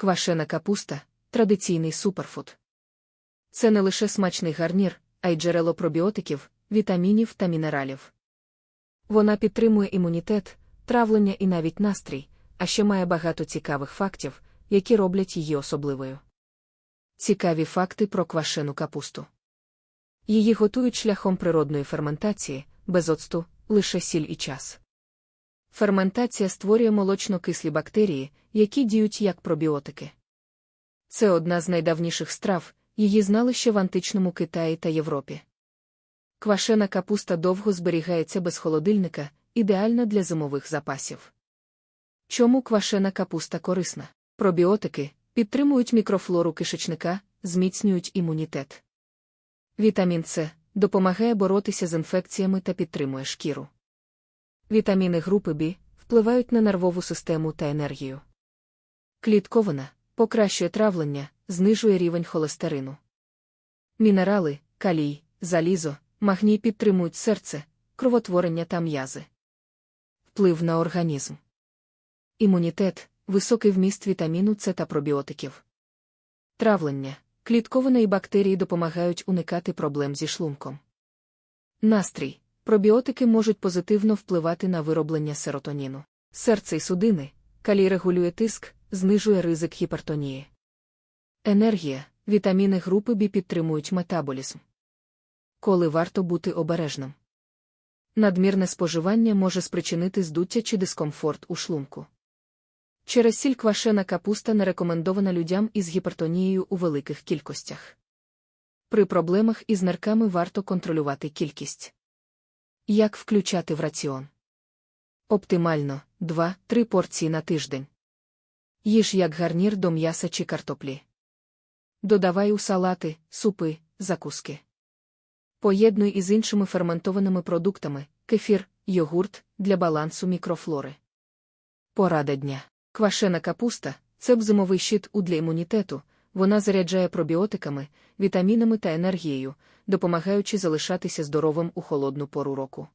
Квашена капуста традиційний суперфуд. Це не лише смачний гарнір, а й джерело пробіотиків, вітамінів та мінералів. Вона підтримує імунітет, травлення і навіть настрій, а ще має багато цікавих фактів, які роблять її особливою. Цікаві факти про квашену капусту. Її готують шляхом природної ферментації, без оцту, лише сіль і час. Ферментація створює молочно-кислі бактерії, які діють як пробіотики. Це одна з найдавніших страв, її знали ще в античному Китаї та Європі. Квашена капуста довго зберігається без холодильника, ідеальна для зимових запасів. Чому квашена капуста корисна? Пробіотики підтримують мікрофлору кишечника, зміцнюють імунітет. Вітамін С допомагає боротися з інфекціями та підтримує шкіру. Вітаміни групи Б впливають на нервову систему та енергію. Клітковина покращує травлення, знижує рівень холестерину. Мінерали, калій, залізо, магній підтримують серце, кровотворення та м'язи. Вплив на організм. Імунітет, високий вміст вітаміну С та пробіотиків. Травлення, клітковина і бактерії допомагають уникати проблем зі шлунком. Настрій. Пробіотики можуть позитивно впливати на вироблення серотоніну. Серце і судини, калій регулює тиск, знижує ризик гіпертонії. Енергія, вітаміни групи Б підтримують метаболізм. Коли варто бути обережним. Надмірне споживання може спричинити здуття чи дискомфорт у шлунку. Через сіль квашена капуста не рекомендована людям із гіпертонією у великих кількостях. При проблемах із нирками варто контролювати кількість. Як включати в раціон? Оптимально 2-3 порції на тиждень. Їж як гарнір до м'яса чи картоплі. Додавай у салати, супи, закуски. Поєднуй із іншими ферментованими продуктами кефір, йогурт для балансу мікрофлори. Порада дня. Квашена капуста це б зимовий щит у для імунітету, вона заряджає пробіотиками, вітамінами та енергією, допомагаючи залишатися здоровим у холодну пору року.